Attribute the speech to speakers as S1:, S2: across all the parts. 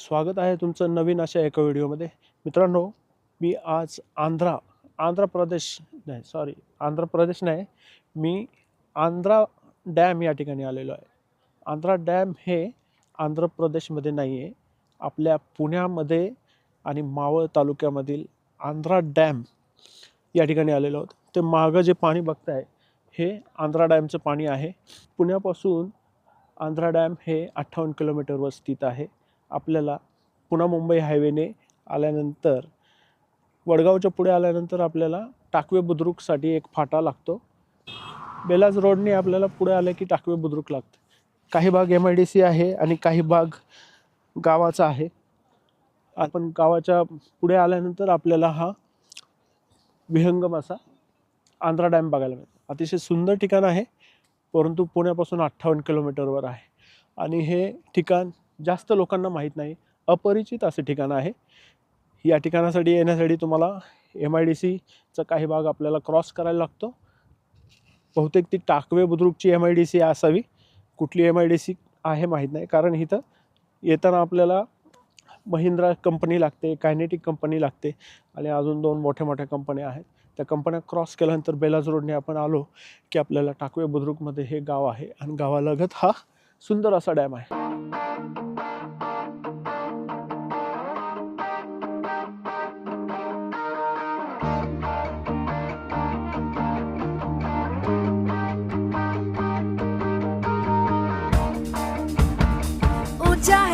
S1: स्वागत आहे तुमचं नवीन अशा एका व्हिडिओमध्ये. मित्रांनो मी आज आंध्रा आंध्र प्रदेश नाही सॉरी आंध्र प्रदेश नाही मी आंध्रा डॅम या ठिकाणी आलेलो आहे. आंध्रा डॅम हे आंध्र प्रदेशमध्ये नाही आहे. आपल्या पुण्यामध्ये आणि मावळ तालुक्यामधील आंध्रा डॅम या ठिकाणी आलेलो आहोत. ते मागं जे पाणी बघताय हे आंध्रा डॅमचं पाणी आहे. पुण्यापासून आंध्रा डॅम हे अठ्ठावन्न किलोमीटरवर स्थित आहे. आपल्याला पुन्हा मुंबई हायवेने आल्यानंतर वडगावच्या पुढे आल्यानंतर आपल्याला टाकवे बुद्रुकसाठी एक फाटा लागतो. बेलाज रोडने आपल्याला पुढे आलं की टाकवे बुद्रुक लागतं. काही भाग एम आय डी सी आहे आणि काही भाग गावाचा आहे. आपण गावाच्या पुढे आल्यानंतर आपल्याला हा विहंगम असा आंध्रा डॅम बघायला मिळतो. अतिशय सुंदर ठिकाण आहे परंतु पुण्यापासून अठ्ठावन्न किलोमीटरवर आहे. आणि हे ठिकाण जास्त लोकांना माहीत नाही अपरिचित असं ठिकाण आहे. या ठिकाणासाठी येण्यासाठी तुम्हाला एम आय डी सीचा काही भाग आपल्याला क्रॉस करायला लागतो. बहुतेक ती टाकवे बुद्रुकची एम आय डी सी असावी. कुठली एम आय डी सी आहे माहीत नाही कारण इथं येताना आपल्याला महिंद्रा कंपनी लागते कायनेटिक कंपनी लागते आणि अजून दोन मोठ्या मोठ्या कंपन्या आहेत. त्या कंपन्या क्रॉस केल्यानंतर बेलाज रोडने आपण आलो की आपल्याला टाकवे बुद्रुकमध्ये हे गाव आहे आणि गावालगत हा सुंदर असा डॅम आहे.
S2: चाहे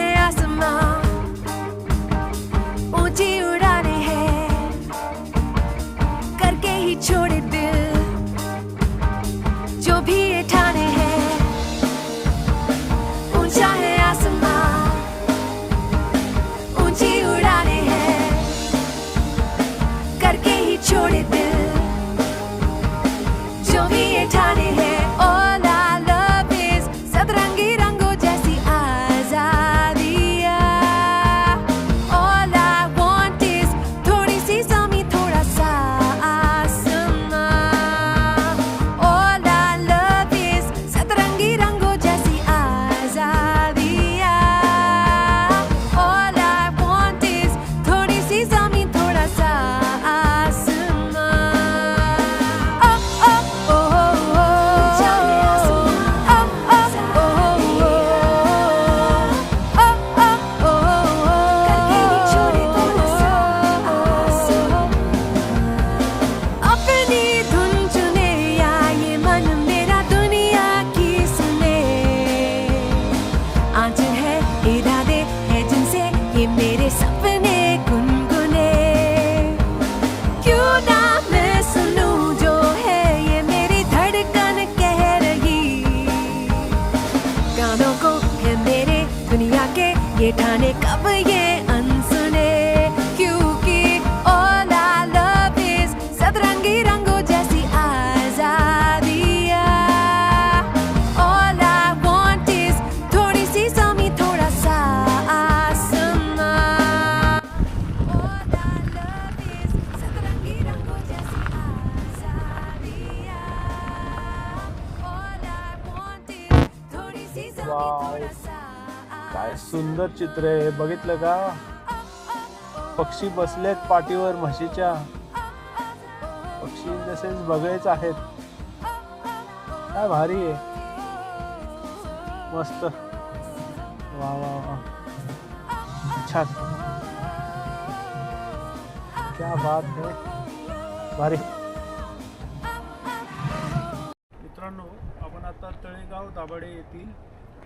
S2: ये ठाने कब ये
S1: सुंदर चित्र आहे. बघितलं का? पक्षी बसलेत पाठीवर म्हशीच्या. पक्षी तसेच बघायच आहेत. काय भारी आहे. मस्त. वा वा वा. छान. क्या बात है. भारी. मित्रांनो आपण आता तळेगाव दाभाडे येथील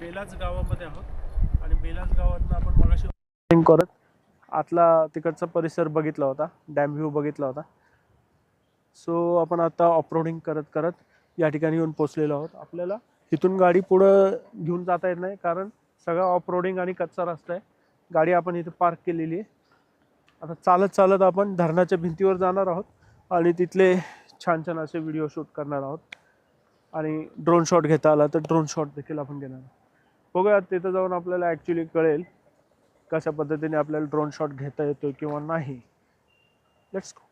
S1: पेलाच गावामध्ये आहोत. आणि आपण मगाशी करत आतला तिकडचा परिसर बघितला होता डॅम व्ह्यू बघितला होता. सो आपण आता ऑफरोडिंग करत करत या ठिकाणी येऊन पोचलेलो आहोत. आपल्याला इथून गाडी पुढं घेऊन जाता येत नाही कारण सगळा ऑफरोडिंग आणि कच्चा रस्ता आहे. गाडी आपण इथे पार्क केलेली आहे. आता चालत चालत आपण धरणाच्या भिंतीवर जाणार आहोत आणि तिथले छान छान असे व्हिडिओ शूट करणार आहोत. आणि ड्रोन शॉट घेता आला तर ड्रोन शॉट देखील आपण घेणार आहोत. बघूया तिथं जाऊन आपल्याला ॲक्च्युली कळेल कशा पद्धतीने आपल्याला ड्रोन शॉट घेता येतो किंवा नाही. लेट्स गो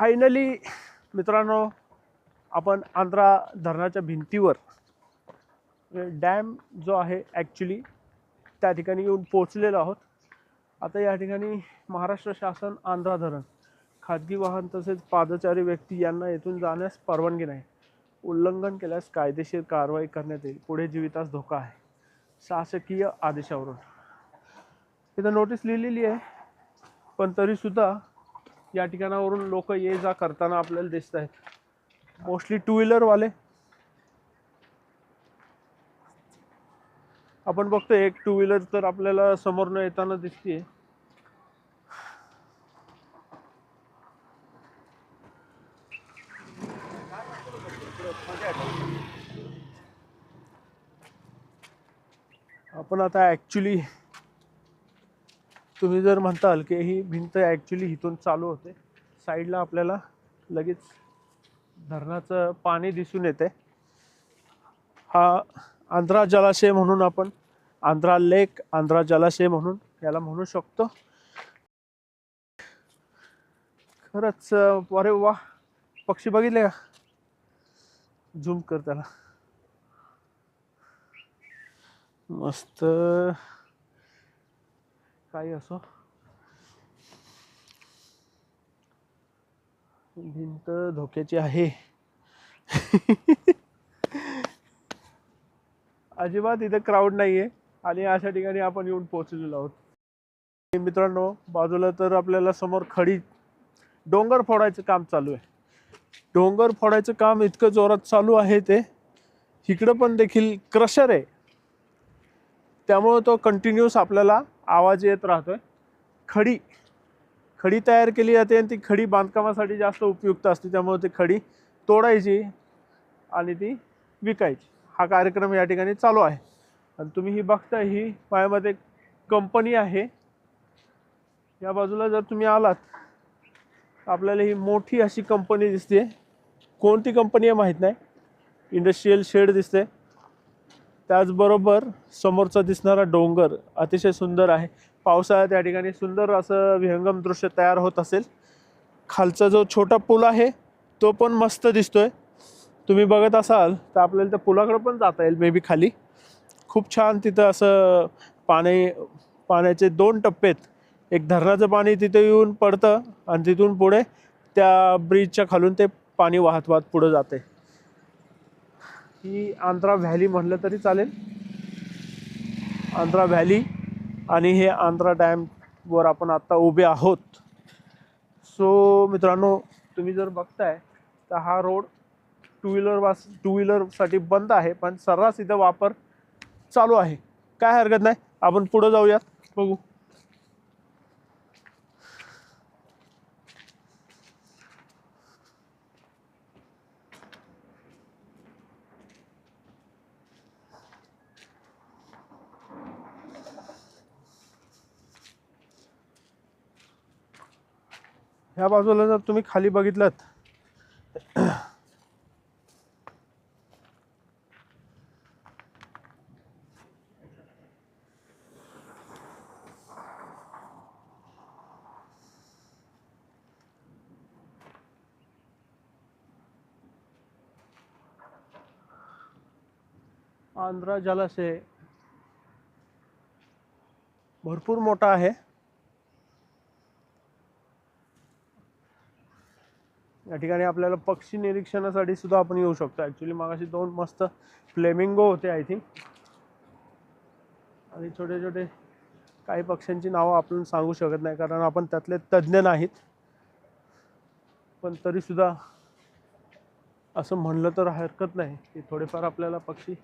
S1: फायनली मित्रांनो आपण आंध्रा धरणाच्या भिंतीवर म्हणजे डॅम जो आहे ॲक्च्युली त्या ठिकाणी येऊन पोचलेलो आहोत. आता या ठिकाणी महाराष्ट्र शासन आंध्रा धरण खाजगी वाहन तसेच पादचारी व्यक्ती यांना येथून जाण्यास परवानगी नाही. उल्लंघन केल्यास कायदेशीर कारवाई करण्यात येईल. पुढे जीवितास धोका आहे. शासकीय आदेशावरून. इथं नोटीस लिहिलेली आहे पण तरीसुद्धा या ठिकाणावरून लोक ये जा करताना आपल्याला दिसत आहेत. मोस्टली टू व्हीलरवाले आपण बघतो एक टू व्हीलर तर आपल्याला समोरनं येताना दिसते आपण आता ॲक्च्युली तुम्ही जर म्हणताल की ही भिंत ॲक्च्युली इथून चालू होते. साईडला आपल्याला लगेच धरणाचं पाणी दिसून येते. हा आंध्रा जलाशय म्हणून आपण आंध्रा लेक आंध्रा जलाशय म्हणून याला म्हणू शकतो. खरंच अरे वा पक्षी बघितले का? झूम कर त्याला. मस्त. काही असो भिंत धोक्याची आहे. अजिबात इथं क्राऊड नाही आहे आणि अशा ठिकाणी आपण येऊन पोहोचलेलो आहोत. मित्रांनो बाजूला तर आपल्याला समोर खडी डोंगर फोडायचं काम चालू आहे. डोंगर फोडायचं काम इतकं जोरात चालू आहे ते. इकडं पण देखील क्रशर आहे. त्यामुळं तो कंटिन्युअस आपल्याला आवाज येत राहतोय. खडी खडी तयार केली जाते आणि ती खडी बांधकामासाठी जास्त उपयुक्त असते. त्यामुळे ती खडी तोडायची आणि ती विकायची. हा कार्यक्रम या ठिकाणी चालू आहे. आणि तुम्ही ही बघताय ही पायामध्ये कंपनी आहे. या बाजूला जर तुम्ही आलात तर आपल्याला ही मोठी अशी कंपनी दिसते. कोणती कंपनी आहे माहीत नाही. इंडस्ट्रीयल शेड दिसते. त्याचबरोबर समोरचा दिसणारा डोंगर अतिशय सुंदर आहे. पावसाळ्यात या ठिकाणी सुंदर असं विहंगम दृश्य तयार होत असेल. खालचा जो छोटा पूल आहे तो पण मस्त दिसतोय. तुम्ही बघत असाल तर आपल्याला त्या पुलाकडं पण जाता येईल मे बी खाली. खूप छान तिथं असं पाणी पाण्याचे दोन टप्पेत एक धरणाचं पाणी तिथे येऊन पडतं आणि तिथून पुढे त्या ब्रिजच्या खालून ते पाणी वाहत वाहत पुढं जाते ही आंध्रा व्हॅली म्हटलं तरी चालेल. आंध्रा व्हॅली आणि हे आंध्रा डॅमवर आपण आत्ता उभे आहोत. सो मित्रांनो तुम्ही जर बघताय तर हा रोड टू व्हीलर वास टू व्हीलरसाठी बंद आहे पण सर्रास इथं वापर चालू आहे. काय हरकत नाही आपण पुढं जाऊयात. बघू. ह्या बाजूला जर तुम्ही खाली बघितलं आंध्रा जलाशय भरपूर मोठा आहे. ठिकाणी आपल्याला पक्षी निरीक्षणासाठी सुद्धा आपण येऊ शकतो. ॲक्च्युली मागाशी दोन मस्त फ्लेमिंगो होते आय थिंक आणि छोटे छोटे काही पक्ष्यांची नावं आपण सांगू शकत नाही कारण आपण त्यातले तज्ज्ञ नाहीत. पण तरीसुद्धा असं म्हणलं तर हरकत नाही. की थोडेफार आपल्याला पक्षी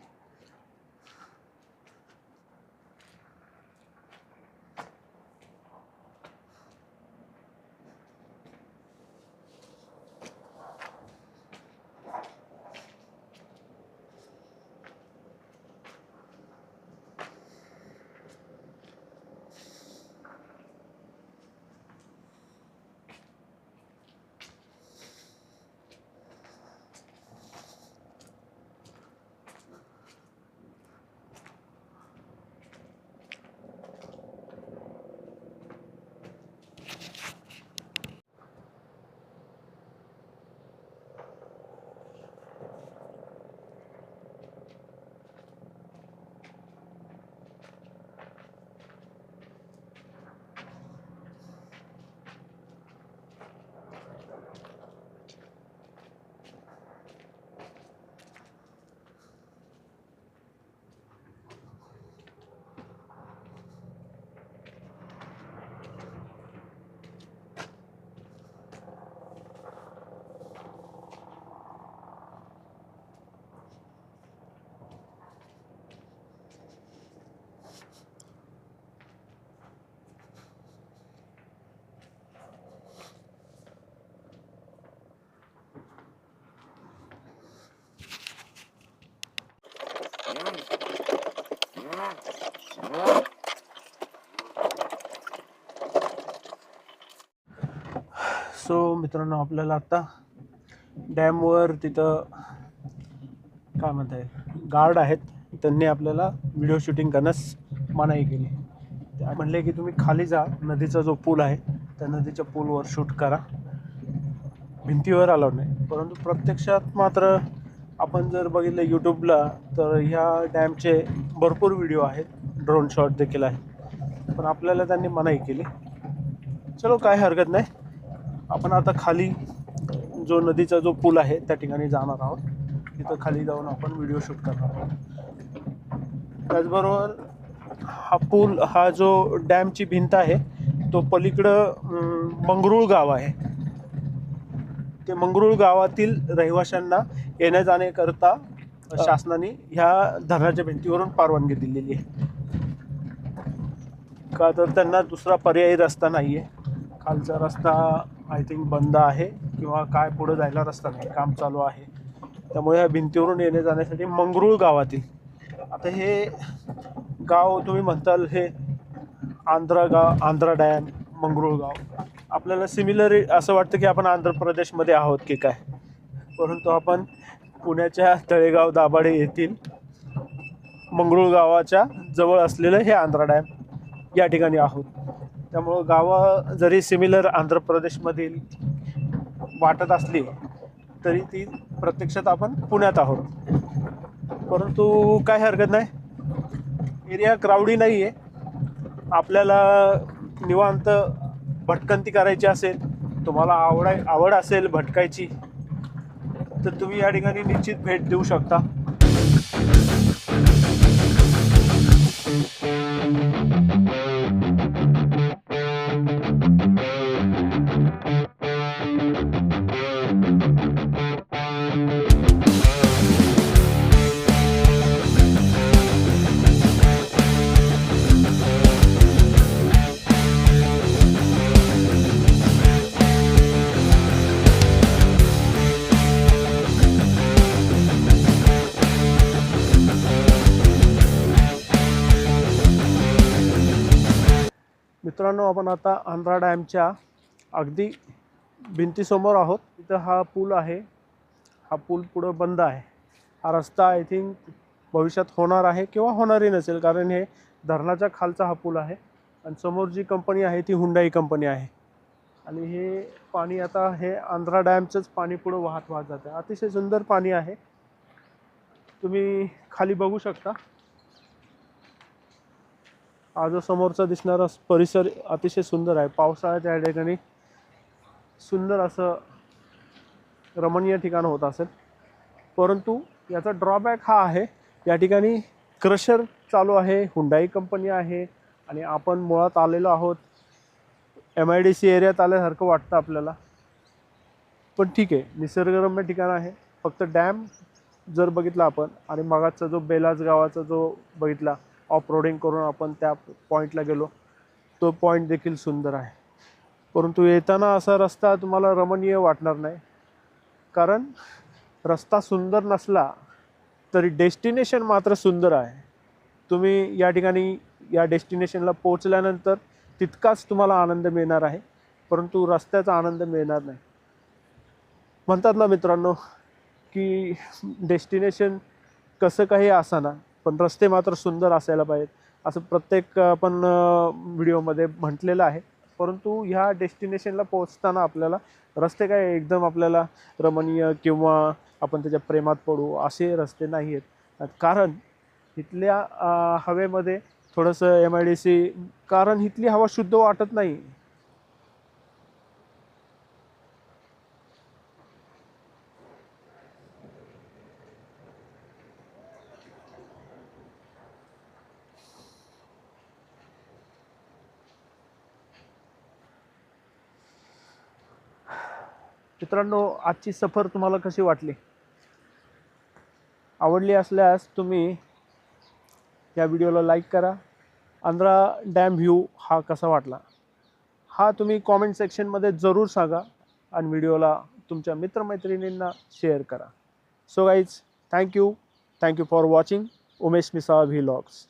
S1: सो मित्रांनो आपल्याला आत्ता डॅमवर तिथं काय म्हणता येईल गार्ड आहेत. त्यांनी आपल्याला व्हिडिओ शूटिंग करण्यास मनाई केली. त्या म्हणले की तुम्ही खाली जा नदीचा जो पूल आहे त्या नदीच्या पूलवर शूट करा. भिंतीवर अलाउड नाही परंतु प्रत्यक्षात मात्र आपण जर बघितलं यूट्यूबला तर ह्या डॅमचे भरपूर व्हिडिओ आहेत. ड्रोन शॉट देखील आहे पण आपल्याला त्यांनी मनाई केली. चलो काय हरकत नाही. आपण आता खाली जो नदीचा जो पूल आहे त्या ठिकाणी जाणार आहोत. तिथं खाली जाऊन आपण व्हिडिओ शूट करणार आहोत. त्याचबरोबर हा पूल हा जो डॅमची भिंत आहे तो पलीकडं मंगरुळ गाव आहे. ते मंगरुळ गावातील रहिवाशांना येण्या जाण्याकरता शासनाने ह्या धरणाच्या भिंतीवरून परवानगी दिलेली आहे. का तर त्यांना दुसरा पर्यायी रस्ता नाही आहे खालचा रस्ता आय थिंक बंद आहे किंवा काय पुढं जायला रस्ता नाही काम चालू आहे. त्यामुळे ह्या भिंतीवरून येणे जाण्यासाठी मंगरूळ गावातील आता हे गाव तुम्ही म्हणताल हे आंध्रा गाव आंध्रा डॅम मंगरूळ गाव. आपल्याला सिमिलर असं वाटतं की आपण आंध्र प्रदेशमध्ये आहोत की काय? परंतु आपण पुण्याच्या तळेगाव दाभाडे येथील मंगरूळ गावाच्या जवळ असलेलं हे आंध्रा डॅम या ठिकाणी आहोत. त्यामुळं गावं जरी सिमिलर आंध्र प्रदेशमधील वाटत असली तरी ती प्रत्यक्षात आपण पुण्यात आहोत. परंतु काय हरकत नाही. एरिया क्राऊडी नाही आहे आपल्याला निवांत भटकंती करायची असेल तुम्हाला आवडाय आवड असेल भटकायची तर तुम्ही या ठिकाणी निश्चित भेट देऊ शकता. मित्रांनो आपण आता आंध्रा डॅमच्या अगदी भिंतीसमोर आहोत. तिथं हा पूल आहे. हा पूल पुढं बंद आहे. हा रस्ता आय थिंक भविष्यात होणार आहे किंवा होणारही नसेल कारण हे धरणाच्या खालचा हा पूल आहे आणि समोर जी कंपनी आहे ती हुंडाई कंपनी आहे. आणि हे पाणी आता हे आंध्रा डॅमचंच पाणी पुढं वाहत वाहत जातं अतिशय सुंदर पाणी आहे. तुम्ही खाली बघू शकता. हा जो समोरचा दिसणारा परिसर अतिशय सुंदर आहे. पावसाळ्यात या ठिकाणी सुंदर असं रमणीय ठिकाण होत असेल. परंतु याचा ड्रॉबॅक हा आहे या ठिकाणी क्रशर चालू आहे हुंडाई कंपनी आहे आणि आपण मुळात आलेलो आहोत. एम आय डी सी एरियात आल्यासारखं वाटतं आपल्याला. पण ठीक आहे निसर्गरम्य ठिकाण आहे. फक्त डॅम जर बघितला आपण आणि मागाचा जो बेलाज गावाचा जो बघितला ऑफ रोडिंग करून आपण त्या पॉईंटला गेलो. तो पॉईंट देखील सुंदर आहे. परंतु येताना असा रस्ता तुम्हाला रमणीय वाटणार नाही. कारण रस्ता सुंदर नसला तरी डेस्टिनेशन मात्र सुंदर आहे. तुम्ही या ठिकाणी या डेस्टिनेशनला पोचल्यानंतर तितकाच तुम्हाला आनंद मिळणार आहे. परंतु रस्त्याचा आनंद मिळणार नाही. म्हणतात ना मित्रांनो की डेस्टिनेशन कसं काही असाना पण रस्ते मात्र सुंदर असायला पाहिजेत. असं प्रत्येक आपण व्हिडिओमध्ये म्हटलेलं आहे. परंतु ह्या डेस्टिनेशनला पोहोचताना आपल्याला रस्ते काय एकदम आपल्याला रमणीय किंवा आपण त्याच्या प्रेमात पडू असे रस्ते नाही आहेत. कारण इथल्या हवेमध्ये थोडंसं एम आय डी सी कारण इथली हवा शुद्ध वाटत नाही. मित्रांनो आजची सफर तुम्हाला कशी वाटली? आवडली असल्यास तुम्ही या व्हिडिओला लाईक करा. आंध्रा डॅम व्ह्यू हा कसा वाटला? हा तुम्ही कॉमेंट सेक्शनमध्ये जरूर सांगा आणि व्हिडिओला तुमच्या मित्रमैत्रिणींना शेअर करा. So guys thank you thank you for watching Umesh Misal vlogs